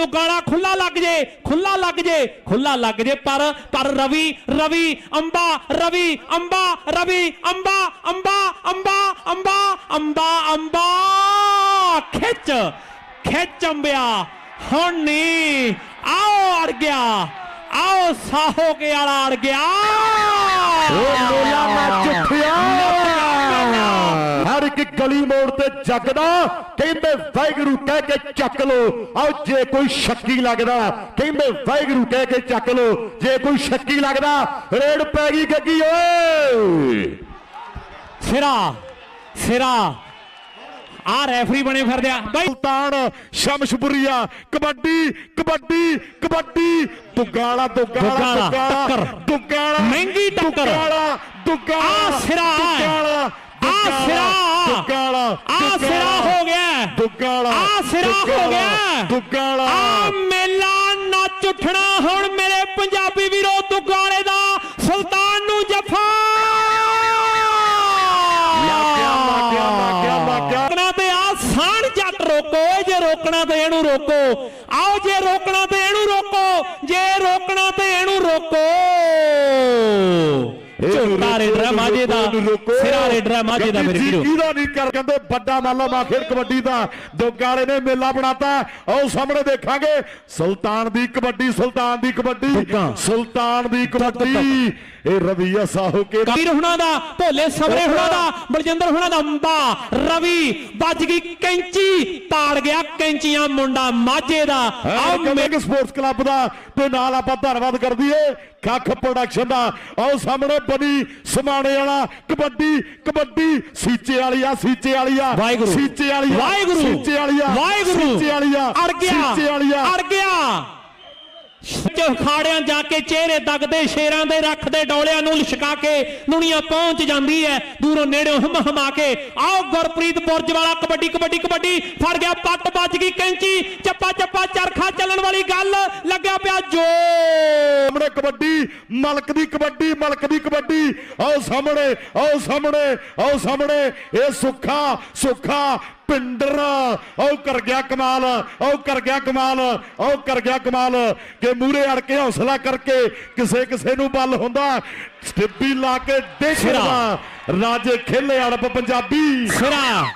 ਦੁਗਾਲਾ ਖੁੱਲਾ ਲੱਗ ਜੇ ਖੁੱਲਾ ਲੱਗ ਜੇ ਖੁੱਲਾ ਲੱਗ ਜੇ, ਪਰ ਪਰ ਰਵੀ ਰਵੀ, ਅੰਬਾ ਰਵੀ ਅੰਬਾ ਰਵੀ, ਅੰਬਾ ਅੰਬਾ ਅੰਬਾ ਅੰਬਾ ਅੰਬਾ ਅੰਬਾ, ਖਿੱਚ ਖਿੱਚ ਅੰਬਿਆ, ਹੁਣ ਨਹੀਂ ਆਓ ਅੜ ਗਿਆ, ਆਓ ਸਾਹੋ ਕੇ ਵਾਲਾ ਅੜ ਗਿਆ। ਗਲੀ ਮੋੜ ਤੇ ਜਗਦਾ ਕਹਿੰਦੇ ਵਾਹਿਗੁਰੂ ਕਹਿ ਕੇ ਚੱਕ ਲੋ ਆਓ ਜੇ ਕੋਈ ਸ਼ੱਕੀ ਲੱਗਦਾ ਕਹਿੰਦੇ ਵਾਹਿਗੁਰੂ ਕਹਿ ਕੇ ਚੱਕ ਲੋ ਜੇ ਕੋਈ ਸ਼ੱਕੀ ਲੱਗਦਾ ਰੇਡ ਪੈ ਗਈ ਗੱਗੀ ਓਏ। ਸਿਰਾ ਸਿਰਾ। ਆ ਰੈਫਰੀ ਬਣੇ ਫਿਰਦੇ ਆ ਬਈ। ਸੁਲਤਾਨ ਸ਼ਮਸ਼ਪੁਰੀਆ ਕਬੱਡੀ ਕਬੱਡੀ ਕਬੱਡੀ। ਦੁਗਾਲਾ ਦੁਗਾਲਾ ਦੁੱਗਾਲਾ, ਦੁਗਾਲਾ ਟੱਕਰ। ਦੁਗਾਲਾ ਮਹਿੰਗੀ ਟੱਕਰ। ਦੁਗਾਲਾ ਦੁਗਾਲਾ ਆ ਸਿਰਾ। ਦੁਗਾਲਾ ਆ ਸਿਰਾ। ਦੁਗਾਲਾ ਆ ਸਿਰਾ ਹੋ ਗਿਆ। ਦੁਗਾਲਾ ਆ ਸਿਰਾ ਹੋ ਗਿਆ। ਦੁਗਾਲਾ। ਆ ਮੇਲਾ ਨੱਚ ਉੱਠਣਾ ਹੁਣ ਮੇਰੇ ਪੰਜਾਬੀ ਵੀਰੋ ਦੁਗਾਲੇ ਦਾ ਸੁਲਤਾਨ ਨੂੰ ਜਫਾ। ਰੋਕੋ ਜੇ ਰੋਕਣਾ ਤੇ ਇਹਨੂੰ ਰੋਕੋ। ਆਓ ਜੇ ਰੋਕਣਾ ਤੇ ਇਹਨੂੰ ਰੋਕੋ ਜੇ ਰੋਕਣਾ ਤੇ ਇਹਨੂੰ ਰੋਕੋ। ਝੋਟਾ ਰੇਡਰ ਮਾਝੇ ਦਾ ਸਿਰਾ ਰੇਡਰ ਮਾਝੇ ਦਾ ਮੇਰੇ ਵੀਰੋ। ਕਿਹਦਾ ਨਹੀਂ ਕਰ ਕਹਿੰਦੇ ਵੱਡਾ ਮਾਲਾ ਮਾ ਖੇਡ ਕਬੱਡੀ ਦਾ। ਦੁਗਾਲੇ ਨੇ ਮੇਲਾ ਬਣਾਤਾ। ਆਓ ਸਾਹਮਣੇ ਦੇਖਾਂਗੇ। ਸੁਲਤਾਨ ਦੀ ਕਬੱਡੀ ਸੁਲਤਾਨ ਦੀ ਕਬੱਡੀ। ਸੁਲਤਾਨ ਦੀ ਕਬੱਡੀ। ਇਹ ਰਵੀਆ ਸਾਹੋ ਕੇ ਕਬੀਰ ਹੁਣਾਂ ਦਾ ਭੋਲੇ ਸਵਰੇ ਹੁਣਾਂ ਦਾ ਬਲਜਿੰਦਰ ਹੁਣਾਂ ਦਾ ਅੰਬਾ। ਰਵੀ ਵੱਜ ਗਈ ਕੈਂਚੀ ਤਾੜ ਗਿਆ ਕੈਂਚੀਆਂ ਮੁੰਡਾ ਮਾਝੇ ਦਾ। ਆਓ ਸਪੋਰਟਸ ਕਲੱਬ ਦਾ ਤੇ ਨਾਲ ਆਪਾਂ ਧੰਨਵਾਦ ਕਰ ਦਈਏ। ਕੱਖ ਪ੍ਰੋਡਕਸ਼ਨ ਦਾ ਆਓ ਸਾਹਮਣੇ ਬਣੀ ਸਮਾਣੇ ਵਾਲਾ ਕਬੱਡੀ ਕਬੱਡੀ ਸੀਚੇ ਵਾਲੀ ਆ ਸੀਚੇ ਵਾਲੀ ਆ ਵਾਹਿਗੁਰੂ। ਸੀਚੇ ਵਾਲੀ ਆ ਵਾਹਿਗੁਰੂ। ਸੀਚੇ ਵਾਲੀ ਆ ਵਾਹਿਗੁਰੂ। ਸੀਚੇ ਵਾਲੀ ਆ ਅੜ ਗਿਆ। ਸੀਚੇ ਵਾਲੀ ਆ ਅੜ ਗਿਆ। ਚ ਖਾੜਿਆਂ ਜਾ ਕੇ ਚਿਹਰੇ ਦਗਦੇ, ਸ਼ੇਰਾਂ ਦੇ ਰੱਖਦੇ ਡੋਲਿਆਂ ਨੂੰ ਲਿਸ਼ਕਾ ਕੇ ਦੁਨੀਆ ਪਹੁੰਚ ਜਾਂਦੀ ਹੈ। ਦੂਰੋਂ ਨੇੜਿਓਂ ਹਮ ਹਮਾ ਕੇ, ਆਓ ਗੁਰਪ੍ਰੀਤ ਬੁਰਜ ਵਾਲਾ ਕਬੱਡੀ ਕਬੱਡੀ ਕਬੱਡੀ, ਫੜ ਗਿਆ, ਪੱਟ ਵੱਜ ਗਈ ਕੈਂਚੀ, ਚੱਪਾ ਚੱਪਾ, ਚਰਖਾ ਚੱਲਣ ਵਾਲੀ ਗੱਲ, ਲੱਗਿਆ ਪਿਆ ਜੋ ਸਾਹਮਣੇ ਕਬੱਡੀ, ਮਲਕ ਦੀ ਕਬੱਡੀ, ਮਲਕ ਦੀ ਕਬੱਡੀ। ਆਓ ਸਾਹਮਣੇ ਆਓ ਸਾਹਮਣੇ ਆਓ ਸਾਹਮਣੇ, ਇਹ ਸੁੱਖਾ ਸੁੱਖਾ ਪਿੰਡਰ। ਆਓ ਕਰ ਗਿਆ ਕਮਾਲ, ਆਓ ਕਰ ਗਿਆ ਕਮਾਲ, ਆਓ ਕਰ ਗਿਆ ਕਮਾਲ, ਕਿ ਮੂਰੇ ਅੜ ਕੇ ਹੌਸਲਾ ਕਰਕੇ ਕਿਸੇ ਕਿਸੇ ਨੂੰ ਬਲ ਹੁੰਦਾ। ਸਟਿੱਬੀ ਲਾ ਕੇ ਦੇਖਦਾ ਰਾਜੇ ਖੇਲੇ ਅੜਪ ਪੰਜਾਬੀ। ਸਿਰਾ।